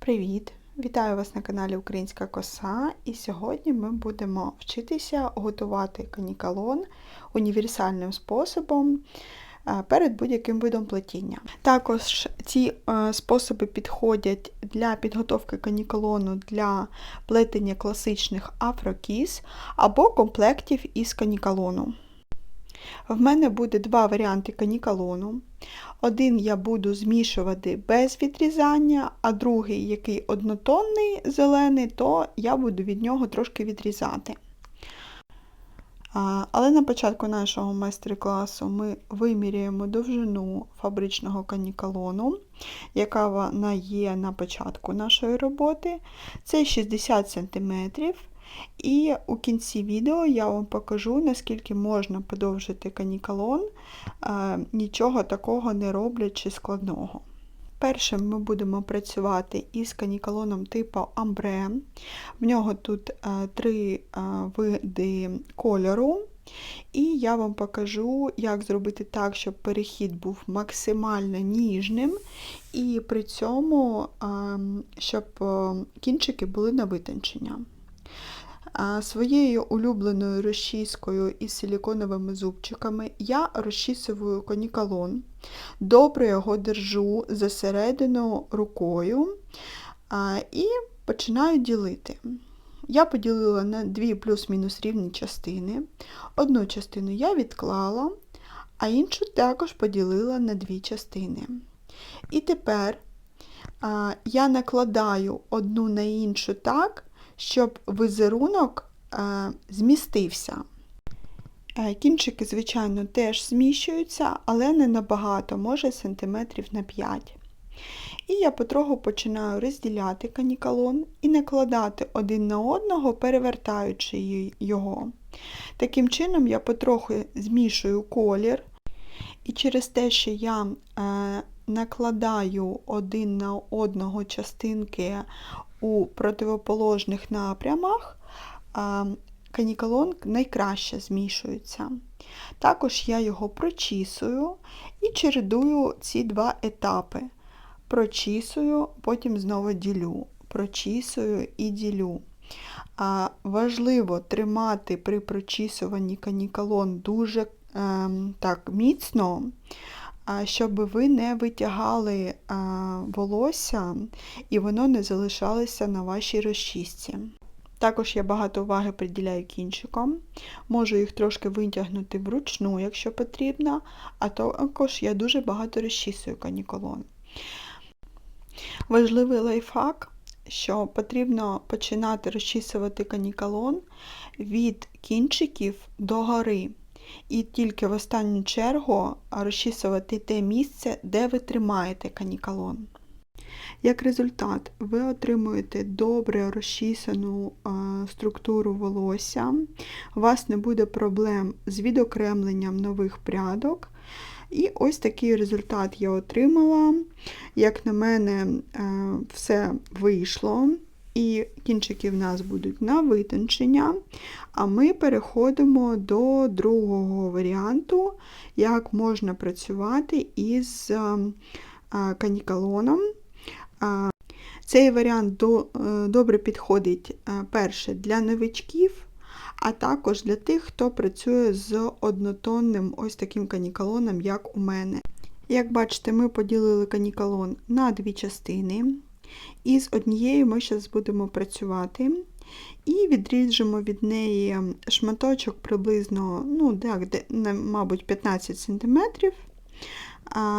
Привіт! Вітаю вас на каналі Українська Коса. І сьогодні ми будемо вчитися готувати канікалон універсальним способом е, перед будь-яким видом плетіння. Також ці е, способи підходять для підготовки канікалону для плетення класичних афрокіс або комплектів із канікалону. В мене буде два варіанти канікалону. Один я буду змішувати без відрізання, а другий, який однотонний зелений, то я буду від нього трошки відрізати. Але на початку нашого майстер-класу ми виміряємо довжину фабричного канікалону, яка вона є на початку нашої роботи. Це 60 см. І у кінці відео я вам покажу, наскільки можна подовжити канікалон, нічого такого не роблячи складного. Першим ми будемо працювати із канікалоном типу Амбре. В нього тут три види кольору. І я вам покажу, як зробити так, щоб перехід був максимально ніжним, і при цьому, щоб кінчики були на витончення. Своєю улюбленою розчіскою із силіконовими зубчиками я розчісую конікалон, добре його держу засередину рукою і починаю ділити. Я поділила на дві плюс-мінус рівні частини. Одну частину я відклала, а іншу також поділила на дві частини. І тепер я накладаю одну на іншу так, щоб візерунок е, змістився. Е, кінчики, звичайно, теж зміщуються, але не набагато, може сантиметрів на 5. І я потроху починаю розділяти канікалон і накладати один на одного, перевертаючи його. Таким чином, я потроху змішую колір. І через те, що я е, накладаю один на одного частинки у противоположних напрямах канікалон найкраще змішується. Також я його прочісую і чередую ці два етапи. Прочісую, потім знову ділю, прочісую і ділю. Важливо тримати при прочісуванні канікалон дуже е, так, міцно, щоб ви не витягали волосся і воно не залишалося на вашій розчісці. Також я багато уваги приділяю кінчиком, можу їх трошки витягнути вручну, якщо потрібно, а також я дуже багато розчісую каніколон. Важливий лайфхак, що потрібно починати розчісувати канікалон від кінчиків до гори і тільки в останню чергу розчісувати те місце, де ви тримаєте канікалон. Як результат, ви отримуєте добре розчісану структуру волосся, у вас не буде проблем з відокремленням нових прядок. І ось такий результат я отримала. Як на мене, все вийшло і кінчики в нас будуть на витончення. А ми переходимо до другого варіанту, як можна працювати із канікалоном. Цей варіант е, добре підходить е, перше для новичків, а також для тих, хто працює з однотонним ось таким канікалоном, як у мене. Як бачите, ми поділили канікалон на дві частини. І з однією ми зараз будемо працювати. І відріжемо від неї шматочок приблизно, ну, так, мабуть, 15 см.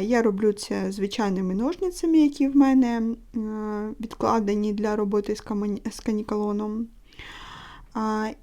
Я роблю це звичайними ножницями, які в мене е, відкладені для роботи з канікалоном.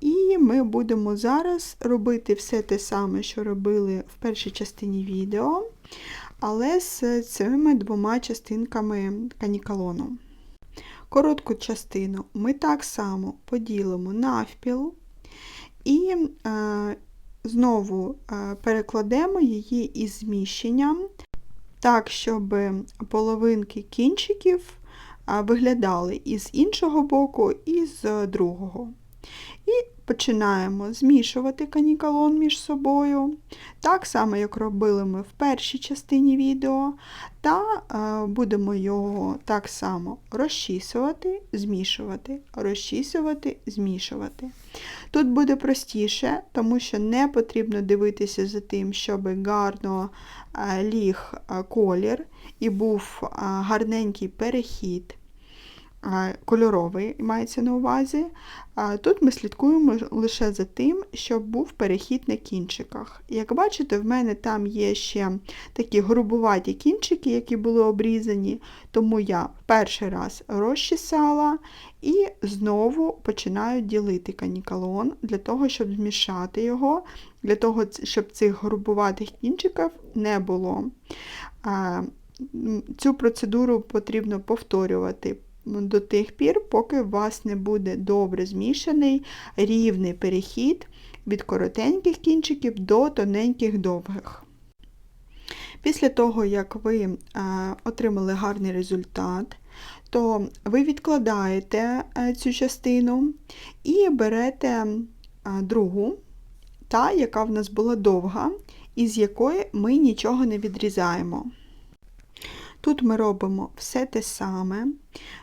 І ми будемо зараз робити все те саме, що робили в першій частині відео але з цими двома частинками канікалону. Коротку частину ми так само поділимо навпіл і е, знову е, перекладемо її із зміщенням, так, щоб половинки кінчиків е, виглядали із іншого боку і з другого. І починаємо змішувати канікалон між собою, так само, як робили ми в першій частині відео, та е, будемо його так само розчісувати, змішувати, розчісувати, змішувати. Тут буде простіше, тому що не потрібно дивитися за тим, щоб гарно е, ліг е, колір і був гарненький перехід кольоровий мається на увазі. Тут ми слідкуємо лише за тим, щоб був перехід на кінчиках. Як бачите, в мене там є ще такі грубуваті кінчики, які були обрізані, тому я перший раз розчесала і знову починаю ділити канікалон для того, щоб змішати його, для того, щоб цих грубуватих кінчиків не було. Цю процедуру потрібно повторювати до тих пір, поки у вас не буде добре змішаний рівний перехід від коротеньких кінчиків до тоненьких довгих. Після того, як ви отримали гарний результат, то ви відкладаєте е, цю частину і берете другу, та, яка в нас була довга, із якої ми нічого не відрізаємо. Тут ми робимо все те саме,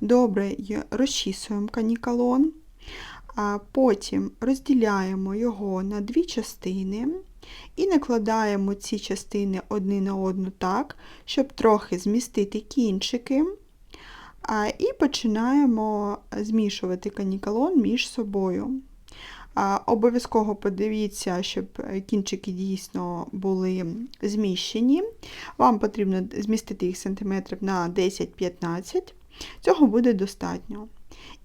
добре розчісуємо канікалон, а потім розділяємо його на дві частини і накладаємо ці частини одні на одну так, щоб трохи змістити кінчики. І починаємо змішувати канікалон між собою. Обов'язково подивіться, щоб кінчики дійсно були зміщені. Вам потрібно змістити їх сантиметрів на 10-15, цього буде достатньо.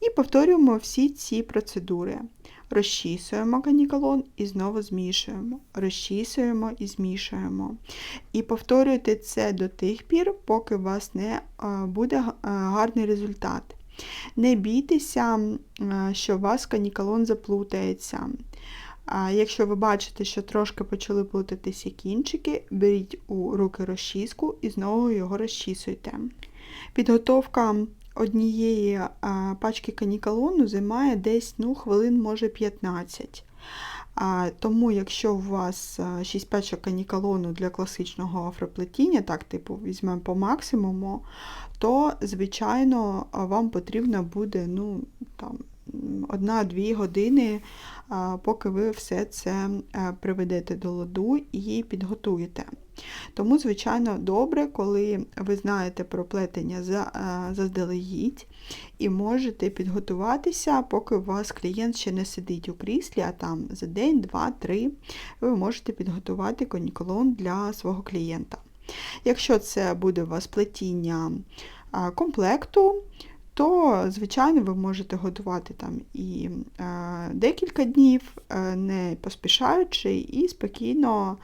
І повторюємо всі ці процедури. Розчісуємо канікалон і знову змішуємо. Розчісуємо і змішуємо. І повторюйте це до тих пір, поки у вас не буде гарний результат. Не бійтеся, що у вас канікалон заплутається. Якщо ви бачите, що трошки почали плутатися кінчики, беріть у руки розчіску і знову його розчісуйте. Підготовка однієї пачки канікалону займає десь ну, хвилин, може 15. Тому, якщо у вас 6 печок канікалону для класичного афроплетіння, так, типу, візьмемо по максимуму, то, звичайно, вам потрібно буде ну, там, 1-2 години, поки ви все це е, приведете до ладу і підготуєте. Тому, звичайно, добре, коли ви знаєте про плетення е, заздалегідь і можете підготуватися, поки у вас клієнт ще не сидить у кріслі, а там за день, два, три ви можете підготувати коніколон для свого клієнта. Якщо це буде у вас плетіння комплекту, то, звичайно, ви можете готувати там і е, декілька днів, е, не поспішаючи, і спокійно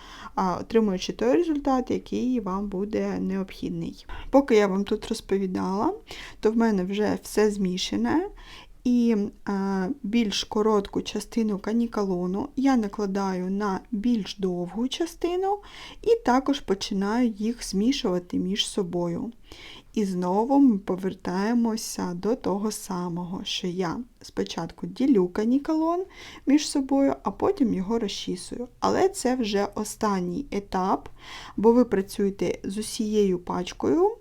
отримуючи той результат, який вам буде необхідний. Поки я вам тут розповідала, то в мене вже все змішане. І більш коротку частину канікалону я накладаю на більш довгу частину і також починаю їх змішувати між собою. І знову ми повертаємося до того самого, що я спочатку ділю канікалон між собою, а потім його розчісую. Але це вже останній етап, бо ви працюєте з усією пачкою.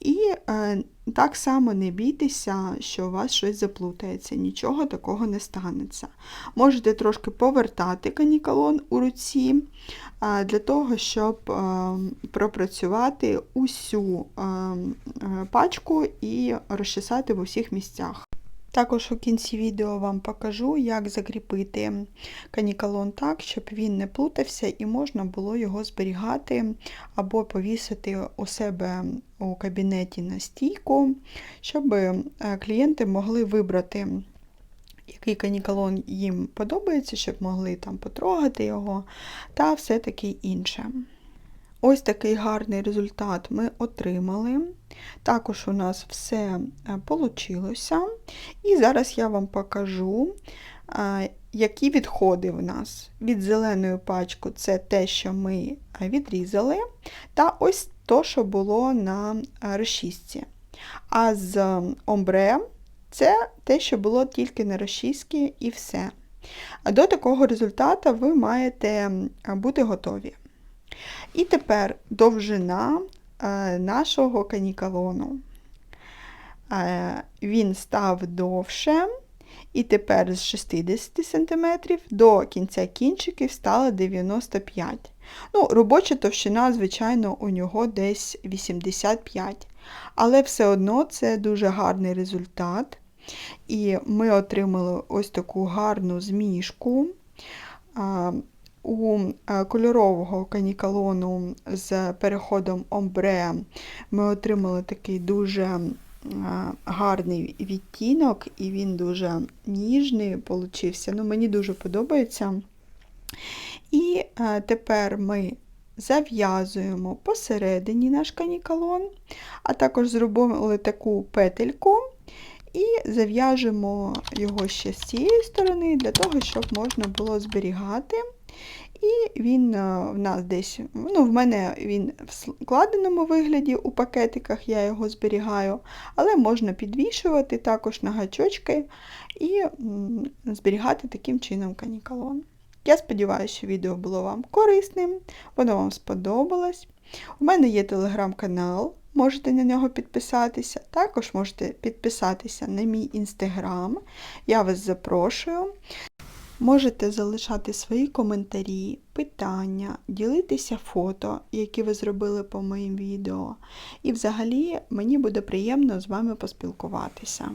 І е, так само не бійтеся, що у вас щось заплутається, нічого такого не станеться. Можете трошки повертати канікалон у руці для того, щоб пропрацювати усю пачку і розчесати в усіх місцях. Також у кінці відео вам покажу, як закріпити канікалон так, щоб він не плутався і можна було його зберігати або повісити у себе у кабінеті на стійку, щоб е, клієнти могли вибрати, який канікалон їм подобається, щоб могли там потрогати його та все таке інше. Ось такий гарний результат ми отримали. Також у нас все вийшло. І зараз я вам покажу, е, які відходи в нас. Від зеленої пачки це те, що ми відрізали, та ось то, що було на розчистці. А з омбре це те, що було тільки на розчистці і все. До такого результату ви маєте бути готові. І тепер довжина е, нашого канікалону. Е, Він став довше, і тепер з 60 см до кінця кінчиків стало 95 Ну, Робоча товщина, звичайно, у нього десь 85 але все одно це дуже гарний результат. І ми отримали ось таку гарну змішку. У е, кольорового канікалону з переходом омбре ми отримали такий дуже е, гарний відтінок, і він дуже ніжний получився. Ну, мені дуже подобається. І е, тепер ми зав'язуємо посередині наш канікалон, а також зробили таку петельку і зав'яжемо його ще з цієї сторони, для того, щоб можна було зберігати. І він е, в нас десь, ну, в мене він в складеному вигляді у пакетиках, я його зберігаю, але можна підвішувати також на гачочки і зберігати таким чином канікалон. Я сподіваюся, що відео було вам корисним, воно вам сподобалось. У мене є телеграм-канал, можете на нього підписатися. Також можете підписатися на мій інстаграм. Я вас запрошую. Можете залишати свої коментарі, питання, ділитися фото, які ви зробили по моїм відео. І взагалі мені буде приємно з вами поспілкуватися.